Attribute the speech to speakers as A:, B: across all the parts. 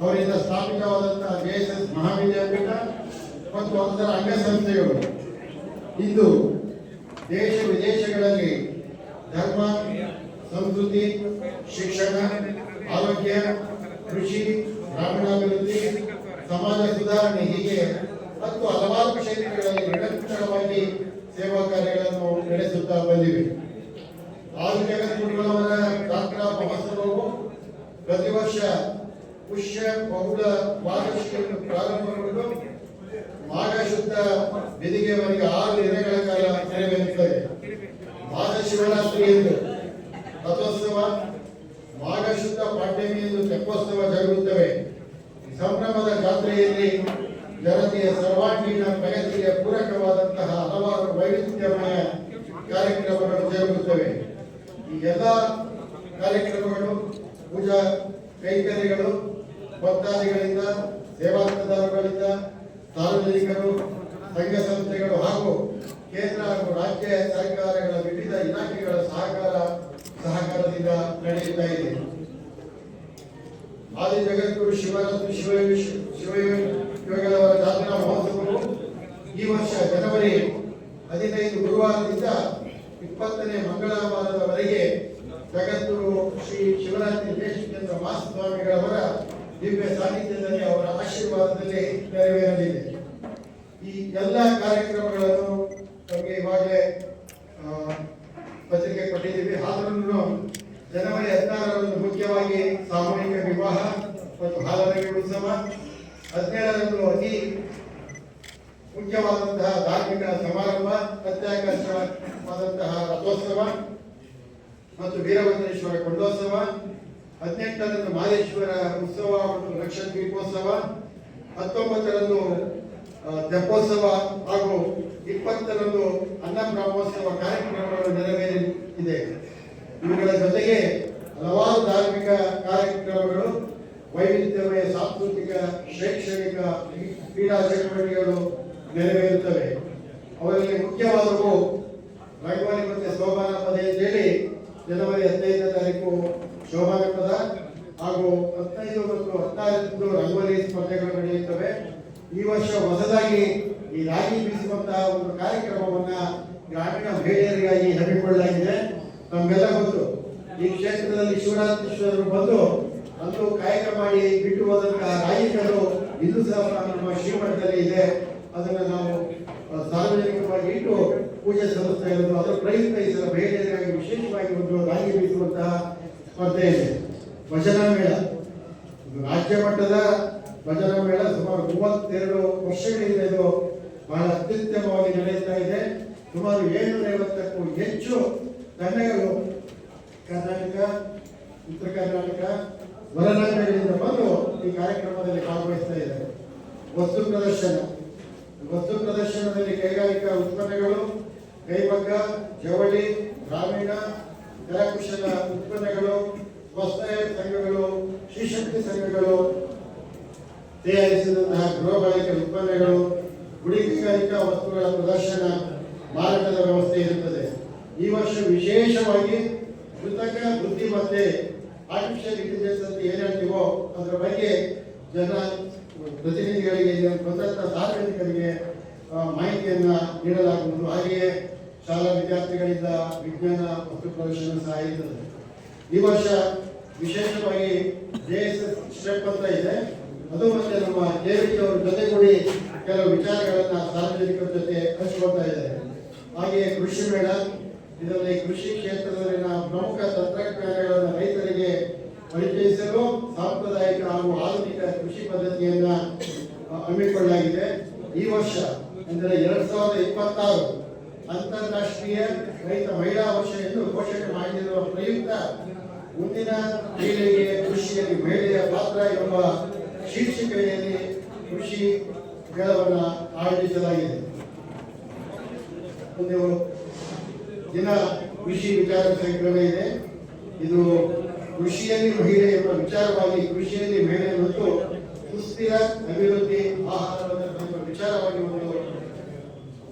A: ಅವರಿಂದ ಸ್ಥಾಪಿತವಾದಂತಹ ಜೆಎಸ್ಎಸ್ ಮಹಾವಿದ್ಯಾಪೀಠ ಮತ್ತು ಅದರ ಅಂಗಸಂಸ್ಥೆಗಳು ಇಂದು ದೇಶ ವಿದೇಶಗಳಲ್ಲಿ ಧರ್ಮ, ಸಂಸ್ಕೃತಿ, ಶಿಕ್ಷಣ, ಆರೋಗ್ಯ, ಕೃಷಿ, ಗ್ರಾಮೀಣಾಭಿವೃದ್ಧಿ, ಸಮಾಜ ಸುಧಾರಣೆ ಹೀಗೆ ಮತ್ತು ಹಲವಾರು ಕ್ಷೇತ್ರಗಳಲ್ಲಿ ನಿರಂತರವಾಗಿ ಸೇವಾ ಕಾರ್ಯಗಳನ್ನು ನಡೆಸುತ್ತಾ ಬಂದಿವೆ. ಆರು ಜಗದ್ಗುರುಗಳವರ ಡಾಕ್ಟರ್ ಮಹೋತ್ಸವವು ಪ್ರತಿ ವರ್ಷ ಪುಷ್ಯ ಬಹುಳ ವಾರ್ಷಿಕೆಯನ್ನು ಪ್ರಾರಂಭಗೊಂಡು ಮಾಘ ಶುದ್ಧ ಬೆದಿಗೆವರೆಗೆ ಆರು ದಿನಗಳ ಕಾಲ ನೆರವೇರುತ್ತದೆ ಮಾಘ ಶಿವರಾತ್ರಿ ಎಂದು ರಥೋತ್ಸವ ಮಾಘ ಶುದ್ಧ ಪಾಡ್ಯಮಿ ಎಂದು ತೆಪ್ಪೋತ್ಸವ ಜರುಗುತ್ತವೆ. ಸಂಭ್ರಮದ ಜಾತ್ರೆಯಲ್ಲಿ ಜನತೆಯ ಸರ್ವಾಂಗೀಣ ಪ್ರಗತಿಗೆ ಪೂರಕವಾದಂತಹ ಹಲವಾರು ವೈವಿಧ್ಯಮಯ ಈ ಎಲ್ಲ ಕಾರ್ಯಕ್ರಮಗಳು, ಪೂಜಾ ಕೈಂಕರ್ಯಗಳು, ಭಕ್ತಾದಿಗಳಿಂದ ಸೇವಾದಾರಗಳಿಂದ ಸಾರ್ವಜನಿಕರು, ಸಂಘ ಸಂಸ್ಥೆಗಳು ಹಾಗೂ ಕೇಂದ್ರ ಹಾಗೂ ರಾಜ್ಯ ಸರ್ಕಾರಗಳ ವಿವಿಧ ಇಲಾಖೆಗಳ ಸಹಕಾರ, ಸಹಕಾರದಿಂದ ನಡೆಯುತ್ತಾ ಇದೆ. ಆದಿ ಜಗದ್ಗುರು ಶಿವರಾತ್ರಿ ಶಿವ ಶಿವಯೋಗಿಗಳವರ ಜಾತ್ರಾ ಮಹೋತ್ಸವವು ಈ ವರ್ಷ ಜನವರಿ ಹದಿನೈದು ಗುರುವಾರದಿಂದ ಇಪ್ಪತ್ತನೇ ಮಂಗಳವಾರದವರೆಗೆ ಜಗದ್ಗುರು ಶ್ರೀ ಶಿವರಾತ್ರಿ ದೇಶಚಂದ್ರ ಮಹಾಸ್ವಾಮಿಗಳವರ ದಿವ್ಯ ಸಾನ್ನಿಧ್ಯದಲ್ಲಿ ಅವರ ಆಶೀರ್ವಾದದಲ್ಲಿ ನೆರವೇರಲಿದೆ. ಈ ಎಲ್ಲ ಕಾರ್ಯಕ್ರಮಗಳನ್ನು ನಮಗೆ ಇವಾಗಲೇ ಪತ್ರಿಕೆ ಕೊಟ್ಟಿದ್ದೀವಿ. ಆದ್ರೂ ಜನವರಿ ಹದಿನಾರರಂದು ಮುಖ್ಯವಾಗಿ ಸಾಮೂಹಿಕ ವಿವಾಹ ಮತ್ತು ಹಾಲರಗೆ ಉತ್ಸವ. ಹದಿನೇಳರಂದು ಅತಿ ಮುಖ್ಯವಾದಂತಹ ಧಾರ್ಮಿಕ ಸಮಾರಂಭ ಅತ್ಯಾಕರ್ಷವಾದಂತಹ ರಥೋತ್ಸವ ಮತ್ತು ವೀರಭದ್ರೇಶ್ವರ ಕೊಂಡೋತ್ಸವ ಹದಿನೆಂಟರಂದು ಮಾದೇಶ್ವರ ಉತ್ಸವ ಮತ್ತು ಲಕ್ಷದ್ವೀಪೋತ್ಸವ ಹತ್ತೊಂಬತ್ತರಂದು ಆ, ತೆಪ್ಪೋತ್ಸವ ಹಾಗೂ ಇಪ್ಪತ್ತರಂದು ಅನ್ನ ಬ್ರಹ್ಮೋತ್ಸವ ಕಾರ್ಯಕ್ರಮಗಳು ನೆರವೇರಿದೆ ಇವುಗಳ ಜೊತೆಗೆ ಹಲವಾರು ಧಾರ್ಮಿಕ ಕಾರ್ಯಕ್ರಮಗಳು ವೈವಿಧ್ಯಮಯ ಸಾಂಸ್ಕೃತಿಕ ಶೈಕ್ಷಣಿಕ ಕ್ರೀಡಾ ಚಟುವಟಿಕೆಗಳು ನೆರವೇರುತ್ತವೆ. ಅವರಲ್ಲಿ ಮುಖ್ಯವಾದವು ರಂಗೋಲಿ ಮತ್ತೆ ಶೋಭಾನ ಪದ ಅಂತೇಳಿ ಜನವರಿ ಹದಿನೈದನೇ ತಾರೀಕು ಶೋಭಾನ ಪದ ಹಾಗೂ ಹದಿನೈದು ಮತ್ತು ಹದಿನಾರರಂದು ರಂಗೋಲಿ ಸ್ಪರ್ಧೆಗಳು ನಡೆಯುತ್ತವೆ. ಈ ವರ್ಷ ಹೊಸದಾಗಿ ಈ ರಾಗಿ ಬೀಸುವಂತಹ ಒಂದು ಕಾರ್ಯಕ್ರಮವನ್ನ ಗ್ರಾಮೀಣ ಮಹಿಳೆಯರಿಗಾಗಿ ಹಮ್ಮಿಕೊಳ್ಳಲಾಗಿದೆ. ನಮ್ಗೆಲ್ಲ ಗೊತ್ತು, ಈ ಕ್ಷೇತ್ರದಲ್ಲಿ ಶಿವರಾತ್ರೀಶ್ವರರು ಬಂದು ಅಂದು ಕಾಯಕ ಮಾಡಿ ಬಿಟ್ಟು ಹೋದಂತಹ ರಾಗಿಗಳು ಇಂದು ಸಹ ನಮ್ಮ ಶ್ರೀಮಠದಲ್ಲಿ ಇದೆ. ಅದನ್ನ ನಾವು ಸಾರ್ವಜನಿಕವಾಗಿ ಇಟ್ಟು ಪೂಜೆ ಸಲ್ಲಿಸ್ತಾ ಇರೋದು ಅದರ ಪ್ರೈಸ್ ಪ್ರೈಸ್ ಮಹಿಳೆಯರಿಗಾಗಿ ವಿಶೇಷವಾಗಿ ಒಂದು ರಾಗಿ ಬೀಸುವಂತಹ ಸ್ಪರ್ಧೆ ಇದೆ. ಭಜನಾ ಮೇಳ ರಾಜ್ಯ ಮಟ್ಟದ ಭಜನಾ ಮೇಳ ಸುಮಾರು ಮೂವತ್ತೆರಡು ವರ್ಷಗಳಿಂದ ಇದು ಬಹಳ ಅತ್ಯುತ್ತಮವಾಗಿ ನಡೆಯುತ್ತಾ ಇದೆ. ಸುಮಾರು ಏಳ್ನೂರ ಐವತ್ತಕ್ಕೂ ಹೆಚ್ಚು ತಂಡಗಳು ಕರ್ನಾಟಕ, ಉತ್ತರ ಕರ್ನಾಟಕ ಹೊರನಾಡಿನಿಂದ ಬಂದು ಈ ಕಾರ್ಯಕ್ರಮದಲ್ಲಿ ಭಾಗವಹಿಸ್ತಾ ಇದ್ದಾರೆ. ವಸ್ತು ಪ್ರದರ್ಶನ. ವಸ್ತು ಪ್ರದರ್ಶನದಲ್ಲಿ ಕೈಗಾರಿಕಾ ಉತ್ಪನ್ನಗಳು, ಕೈಮಗ್ಗ, ಜವಳಿ, ಗ್ರಾಮೀಣ ಕರಕುಶಲ ಉತ್ಪನ್ನಗಳು, ಸ್ವಸಹಾಯ ಸಂಘಗಳು ಶ್ರೀಶಕ್ತಿ ಸಂಘಗಳು ತಯಾರಿಸಿದಂತಹ ಗೃಹ ಬಳಕೆ ಉತ್ಪನ್ನಗಳು ಗುಡಿ ಕೈಗಾರಿಕಾ ವಸ್ತುಗಳ ಪ್ರದರ್ಶನ ಮಾರಾಟದ ವ್ಯವಸ್ಥೆ ಇರುತ್ತದೆ. ಈ ವರ್ಷ ವಿಶೇಷವಾಗಿ ಕೃತಕ ಬುದ್ಧಿಮತ್ತೆ ಆರ್ಟಿಫಿಷಿಯಲ್ ಇಂಟೆಲಿಜೆನ್ಸ್ ಅಂತ ಏನ್ ಹೇಳ್ತೀವೋ ಅದರ ಬಗ್ಗೆ ಜನ ಪ್ರತಿನಿಧಿಗಳಿಗೆ ಬಂದಂತ ಸಾರ್ವಜನಿಕರಿಗೆ ಮಾಹಿತಿಯನ್ನ ನೀಡಲಾಗುವುದು. ಹಾಗೆಯೇ ಶಾಲಾ ವಿದ್ಯಾರ್ಥಿಗಳಿಂದ ವಿಜ್ಞಾನ ಮತ್ತು ಪ್ರದರ್ಶನ ಸಹ ಇರ್ತದೆ. ಈ ವರ್ಷ ವಿಶೇಷವಾಗಿ ಜೆಎಸ್ಎಸ್ ಸ್ಟೆಪ್ ಅಂತ ಇದೆ. ಅದು ಮತ್ತೆ ನಮ್ಮ ಜೆವಿಟಿ ಅವರ ಜೊತೆಗೂಡಿ ಕೆಲವು ವಿಚಾರಗಳನ್ನ ಸಾರ್ವಜನಿಕರ ಜೊತೆ ಹಂಚ್ಕೊಳ್ತಾ ಇದ್ದಾರೆ ಹಾಗೆಯೇ ಕೃಷಿ ಮೇಳ, ಇದರಲ್ಲಿ ಕೃಷಿ ಕ್ಷೇತ್ರದಲ್ಲಿನ ಪ್ರಮುಖ ತಂತ್ರಜ್ಞಾನಗಳನ್ನು ರೈತರಿಗೆ ಪರಿಚಯಿಸಲು ಸಾಂಪ್ರದಾಯಿಕ ಹಾಗೂ ಆಧುನಿಕ ಕೃಷಿ ಪದ್ಧತಿಯನ್ನ ಆ, ಹಮ್ಮಿಕೊಳ್ಳಲಾಗಿದೆ ಈ ವರ್ಷ, ಅಂದರೆ ಎರಡ್ ಸಾವಿರದ ಇಪ್ಪತ್ತಾರು ಅಂತಾರಾಷ್ಟ್ರೀಯ ರೈತ ಮಹಿಳಾ ವರ್ಷ ಎಂದು ಘೋಷಣೆ ಮಾಡಿರುವ ಪ್ರಯುಕ್ತ ಮುಂದಿನ ಮಹಿಳೆಗೆ ಕೃಷಿಯಲ್ಲಿ ಮಹಿಳೆಯ ಪಾತ್ರ ಎಂಬ ಶೀರ್ಷಿಕೆಯಲ್ಲಿ ಕೃಷಿ ಮೇಳವನ್ನು ಆಯೋಜಿಸಲಾಗಿದೆ. ಒಂದು ದಿನ ಕೃಷಿ ವಿಚಾರ ಸಂಕಿರಣ ಇದೆ. ಇದು ಕೃಷಿಯಲ್ಲಿ ಮಹಿಳೆ ಎಂಬ ವಿಚಾರವಾಗಿ ಕೃಷಿಯಲ್ಲಿ ಮಹಿಳೆ ಮತ್ತು ಸುಸ್ಥಿರ ಅಭಿವೃದ್ಧಿ, ಆಹಾರ ಭದ್ರತೆ ಎಂಬ ವಿಚಾರವಾಗಿ ಒಂದು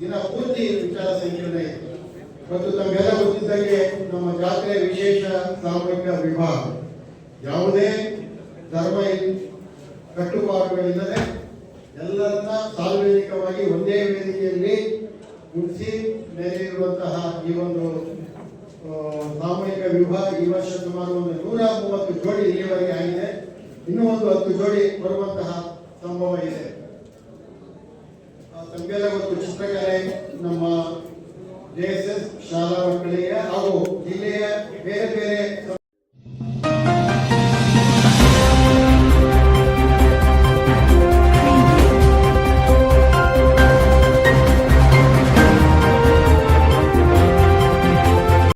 A: ದಿನ ಪೂರ್ತಿ ವಿಚಾರ ಸಂಕಿರಣ ಇತ್ತು. ಮತ್ತು ತಮಗೆಲ್ಲ ಗೊತ್ತಿದ್ದಂಗೆ ನಮ್ಮ ಜಾತ್ರೆ ವಿಶೇಷ ಸಾಮೂಹಿಕ ವಿವಾಹ ಯಾವುದೇ ಧರ್ಮ ಕಟ್ಟುಪಾಡುಗಳಿಲ್ಲದೆ ಎಲ್ಲರನ್ನ ಸಾರ್ವಜನಿಕವಾಗಿ ಒಂದೇ ವೇದಿಕೆಯಲ್ಲಿ ಮುಗಿಸಿ ನೆರೆಯಿರುವಂತಹ ಈ ಒಂದು ಸಾಮೂಹಿಕ ವಿವಾಹ ಈ ವರ್ಷ ಸುಮಾರು ಒಂದು ನೂರ ಮೂವತ್ತು ಜೋಡಿ ಇಲ್ಲಿವರೆಗೆ ಆಗಿದೆ. ಇನ್ನೂ ಒಂದು ಹತ್ತು ಜೋಡಿ ಬರುವಂತಹ ಸಂಭವ ಇದೆ. ಆ, ತಮಗೆಲ್ಲ ಗೊತ್ತು. ಚಿತ್ರಕಲೆ ನಮ್ಮ ಜೆ ಎಸ್ ಎಸ್ ಶಾಲಾ ಮಕ್ಕಳಿಗೆ ಹಾಗೂ ಜಿಲ್ಲೆಯ ಬೇರೆ ಬೇರೆ